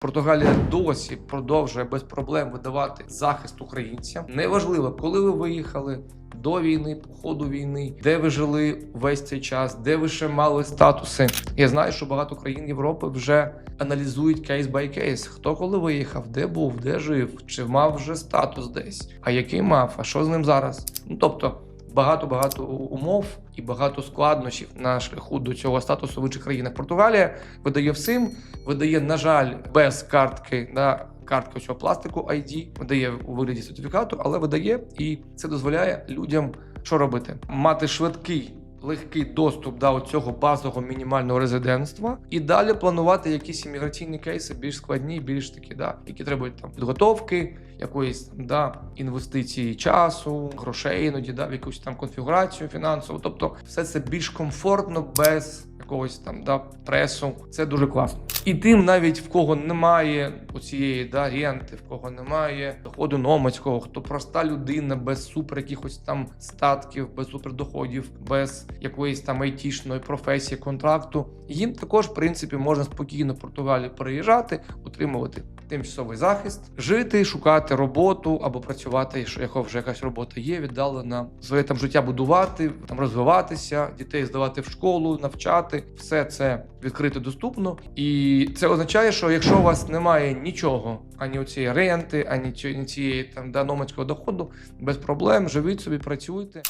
Португалія досі продовжує без проблем видавати захист українцям. Неважливо, коли ви виїхали до війни, по ходу війни, де ви жили весь цей час, де ви ще мали статуси. Я знаю, що багато країн Європи вже аналізують кейс бай кейс. Хто коли виїхав, де був, де жив, чи мав вже статус десь, а який мав, а що з ним зараз? Ну тобто. Багато багато умов і багато складнощів на шляху до цього статусу в інших країнах. Португалія видає всім, видає, на жаль, без картки да, картки цього пластику ID, видає у вигляді сертифікату, але видає, і це дозволяє людям що робити? Мати швидкий. Легкий доступ до цього базового мінімального резидентства і далі планувати якісь імміграційні кейси більш складні, більш такі, да, які требують там підготовки, якоїсь да, інвестиції часу, грошей іноді, да, в якусь там конфігурацію фінансову. Тобто, все це більш комфортно, без якогось там да, пресу. Це дуже класно. І тим, навіть в кого немає оцієї да, ренти, в кого немає доходу номацького, хто проста людина без супер якихось там статків, без супердоходів, без якоїсь там айтішної професії контракту. Їм також, в принципі, можна спокійно в Португалію переїжджати, отримувати тимчасовий захист, жити, шукати роботу або працювати, якщо вже якась робота є, віддалена, своє там життя будувати, там розвиватися, дітей здавати в школу, навчати. Все це відкрито доступно. І це означає, що якщо у вас немає нічого, ані цієї ренти, ані цієї там да, номадського доходу, без проблем живіть собі, працюйте.